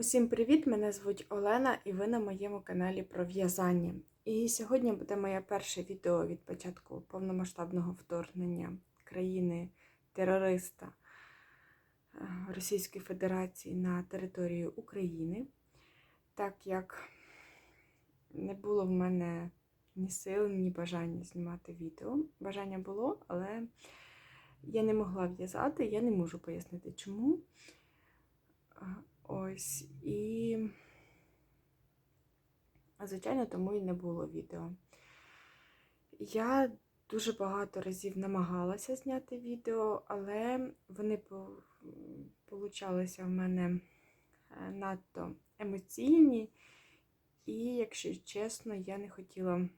Усім привіт! Мене звуть Олена і ви на моєму каналі про в'язання. І сьогодні буде моє перше відео від початку повномасштабного вторгнення країни-терориста е, Російської Федерації на територію України, так як не було в мене ні сил, ні бажання знімати відео. Бажання було, але я не могла в'язати, я не можу пояснити чому. Ось і, звичайно, тому і не було відео. Я дуже багато разів намагалася зняти відео, але вони получалися в мене е, надто емоційні, і, якщо чесно, я не хотіла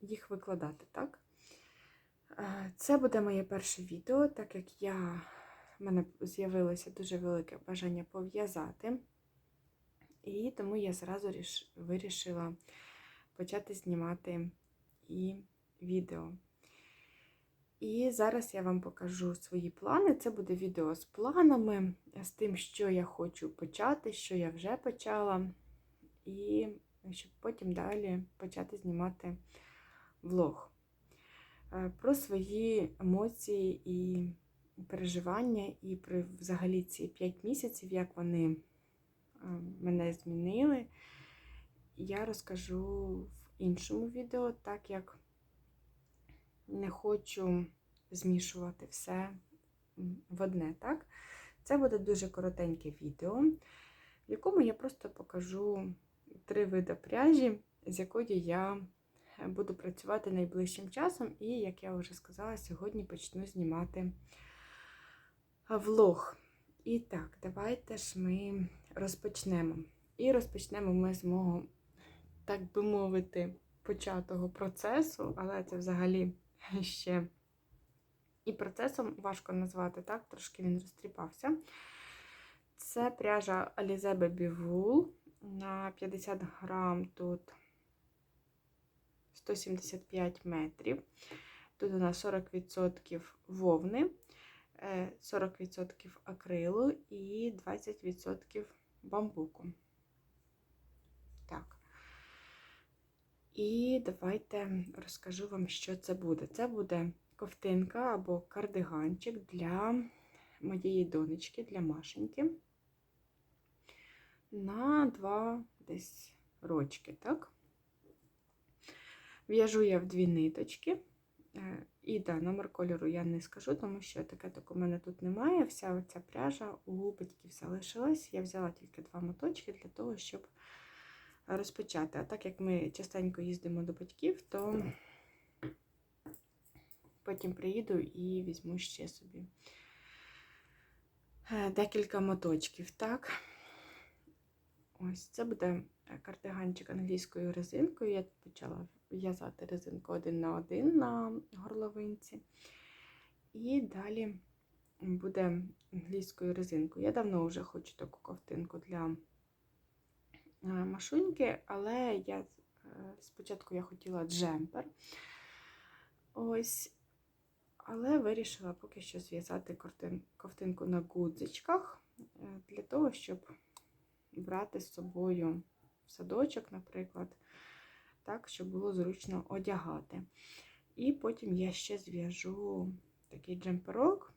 їх викладати, так? Е, Це буде моє перше відео, так як я в мене з'явилося дуже велике бажання пов'язати, і тому я зразу вирішила почати знімати і відео. І зараз я вам покажу свої плани. Це буде відео з планами, з тим, що я хочу почати, що я вже почала, і щоб потім далі почати знімати влог. Е, про свої емоції і переживання і при взагалі ці 5 місяців, як вони мене змінили, я розкажу в іншому відео, так як не хочу змішувати все в одне. так? Це буде дуже коротеньке відео, в якому я просто покажу три види пряжі, з якої я буду працювати найближчим часом, і, як я вже сказала, сьогодні почну знімати влог. І так, давайте ж ми розпочнемо. І розпочнемо ми з мого, так би мовити, початого процесу, але це взагалі ще і процесом важко назвати, так, трошки він розтріпався. Це пряжа Alize Wool на 50 грам тут 175 метрів. Тут у нас 40% вовни. 40% акрилу і 20% бамбуку. Так. І давайте розкажу вам, що це буде. Це буде ковтинка або кардиганчик для моєї донечки, для Машеньки. На два десь рочки, так? В'яжу я в дві ниточки. Е, і да, номер кольору я не скажу, тому що таке так у мене тут немає. Вся ця пряжа у батьків залишилась. Я взяла тільки два моточки для того, щоб розпочати. А так як ми частенько їздимо до батьків, то потім приїду і візьму ще собі е, декілька моточків. Так, ось це буде кардиганчик англійською резинкою. Я почала в'язати резинку один на один на горловинці. І далі буде англійською резинкою. Я давно вже хочу таку ковтинку для е, машуньки, але я е, спочатку я хотіла джемпер. Ось, але вирішила поки що зв'язати ковтинку на гудзичках е, для того, щоб брати з собою в садочок, наприклад, так, щоб було зручно одягати. І потім я ще зв'яжу такий джемперок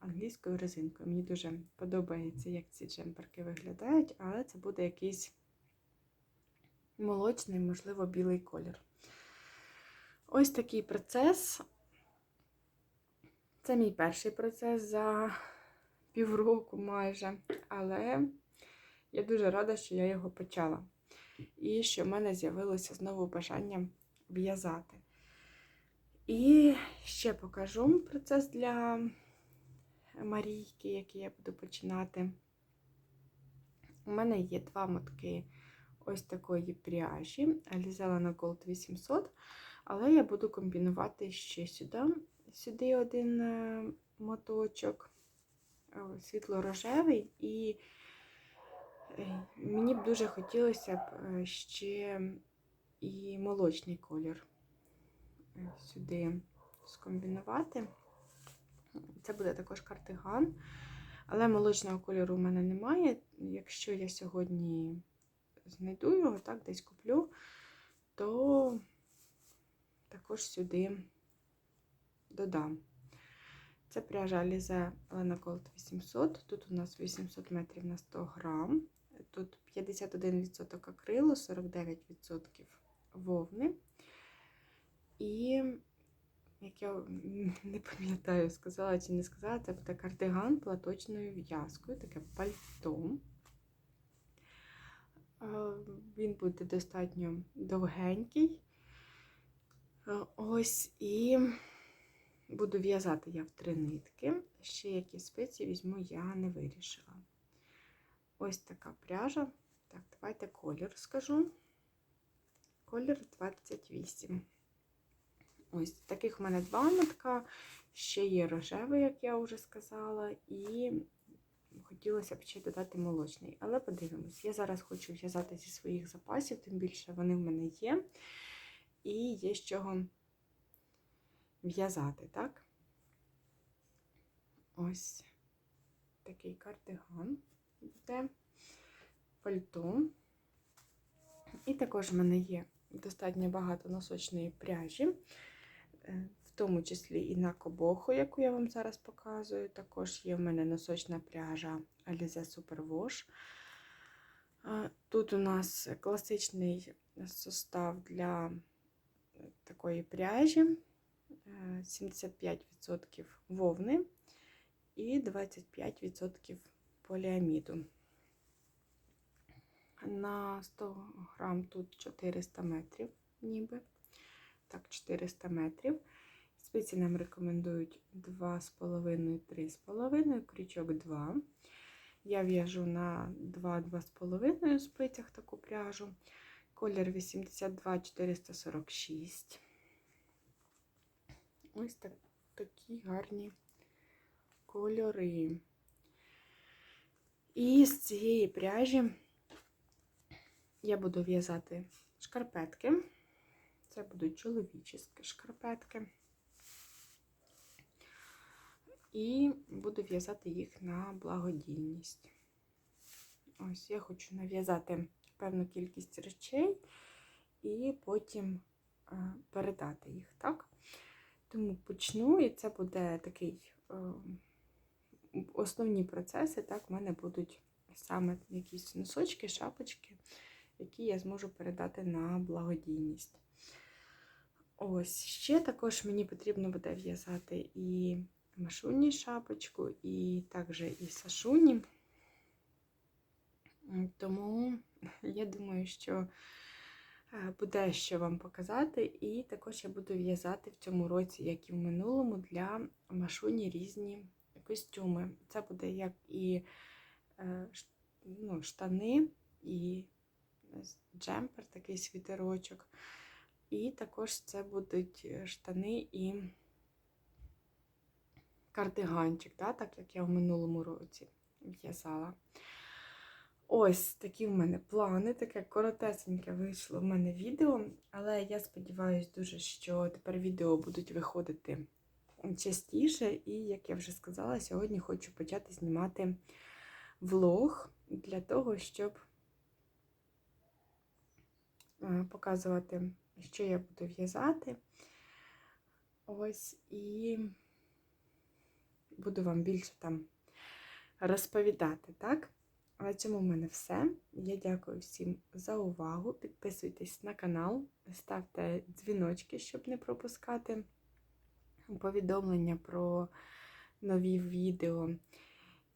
англійською резинкою. Мені дуже подобається, як ці джемперки виглядають, але це буде якийсь молочний, можливо, білий колір. Ось такий процес. Це мій перший процес за півроку майже, але я дуже рада, що я його почала і що в мене з'явилося знову бажання в'язати. І ще покажу процес для Марійки, який я буду починати. У мене є два мотки ось такої пряжі, Alize на Gold 800, але я буду комбінувати ще сюди. Сюди один е, моточок, е, світло-рожевий і мені б дуже хотілося б е, ще і молочний колір е, сюди скомбінувати. Це буде також картиган Але молочного кольору в мене немає. Якщо я сьогодні знайду його, так, десь куплю, то також сюди додам. Це пряжа Alize Lena Gold 800. Тут у нас 800 метрів на 100 грам. Тут 51% акрилу, 49% вовни. І, як я не пам'ятаю, сказала чи не сказала, це буде кардиган платочною в'язкою, таке пальто. Він буде достатньо довгенький. Ось і буду в'язати я в три нитки. Ще які спеції візьму, я не вирішила. Ось така пряжа. Так, давайте колір скажу. Колір 28. Ось таких в мене два нитка. Ще є рожевий, як я вже сказала, і хотілося б ще додати молочний. Але подивимось, я зараз хочу в'язати зі своїх запасів, тим більше вони в мене є. І є з чого в'язати, так? Ось такий кардиган буде пальто. І також в мене є достатньо багато носочної пряжі, е, в тому числі і на кобоху, яку я вам зараз показую. Також є в мене носочна пряжа Alize Super Wash. Тут у нас класичний состав для такої пряжі, 75% вовни і 25% поліаміду. На 100 грам тут 400 метрів, ніби. Так, 400 метрів. Спиці нам рекомендують 2,5-3,5, крючок 2. Я в'яжу на 2-2,5 спицях таку пряжу. Колір 82-446. Ось так, такі гарні кольори. І з цієї пряжі я буду в'язати шкарпетки. Це будуть чоловічі шкарпетки. І буду в'язати їх на благодійність. Ось я хочу нав'язати певну кількість речей і потім е, передати їх, так? Тому почну, і це буде такий е, основні процеси, так, в мене будуть саме якісь носочки, шапочки, які я зможу передати на благодійність. Ось, ще також мені потрібно буде в'язати і машуні шапочку, і також і сашуні. Тому я думаю, що е, буде що вам показати, і також я буду в'язати в цьому році, як і в минулому, для машуні різні костюми. Це буде як і е, ну, штани, і джемпер, такий світерочок. І також це будуть штани і кардиганчик, да, так як я в минулому році в'язала. Ось такі в мене плани, таке коротесеньке вийшло в мене відео, але я сподіваюся дуже, що тепер відео будуть виходити частіше. І, як я вже сказала, сьогодні хочу почати знімати влог для того, щоб е, показувати, що я буду в'язати. Ось, і буду вам більше там розповідати, так? На цьому в мене все. Я дякую всім за увагу. Підписуйтесь на канал, ставте дзвіночки, щоб не пропускати повідомлення про нові відео.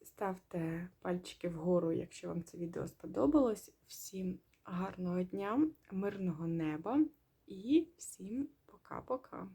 Ставте пальчики вгору, якщо вам це відео сподобалось. Всім гарного дня, мирного неба і всім пока-пока!